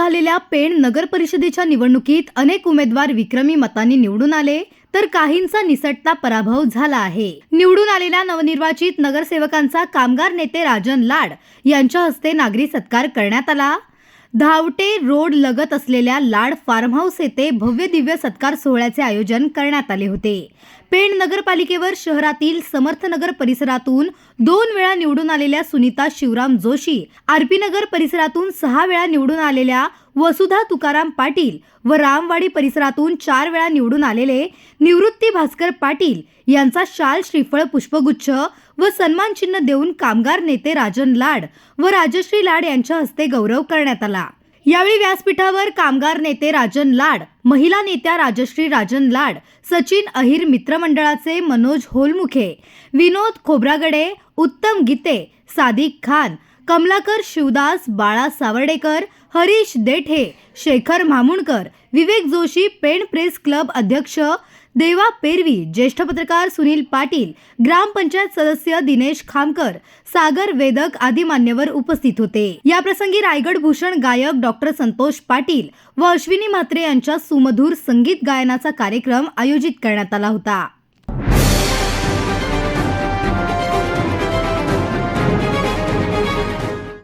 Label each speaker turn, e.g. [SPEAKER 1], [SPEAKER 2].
[SPEAKER 1] झालेल्या पेण नगर परिषदेच्या निवडणुकीत अनेक उमेदवार विक्रमी मतांनी निवडून आले तर काहींचा निसटता पराभव झाला आहे. निवडून आलेल्या नवनिर्वाचित नगरसेवकांचा कामगार नेते राजन लाड यांच्या हस्ते नागरी सत्कार करण्यात आला. धावटे रोड लगत असलेल्या लाड फार्म हाऊस येथे भव्य दिव्य सत्कार सोहळ्याचे आयोजन करण्यात आले होते. पेण नगरपालिकेवर शहरातील समर्थनगर परिसरातून दोन वेळा निवडून आलेल्या सुनीता शिवराम जोशी आरपी नगर परिसरातून सहा वेळा निवडून आलेल्या वसुधा तुकाराम पाटील व रामवाडी परिसरातून चार वेळा निवडून आलेले निवृत्ती भास्कर पाटील यांचा शाल श्रीफळ पुष्पगुच्छ व सन्मान चिन्ह देऊन कामगार नेते राजन लाड व राजश्री लाड यांच्या हस्ते गौरव करण्यात आला. यावेळी व्यासपीठावर कामगार नेते राजन लाड महिला नेत्या राजश्री राजन लाड सचिन अहिर मित्रमंडळाचे मनोज होलमुखे विनोद खोब्रागडे उत्तम गीते सादिक खान कमलाकर शिवदास बाळा सावर्डेकर हरीश देठे शेखर मामुणकर विवेक जोशी पेण प्रेस क्लब अध्यक्ष देवा पेरवी ज्येष्ठ पत्रकार सुनील पाटील ग्रामपंचायत सदस्य दिनेश खामकर सागर वेदक आदी मान्यवर उपस्थित होते. या प्रसंगी रायगड भूषण गायक डॉक्टर संतोष पाटील व अश्विनी म्हात्रे यांच्या सुमधूर संगीत गायनाचा कार्यक्रम आयोजित करण्यात आला होता.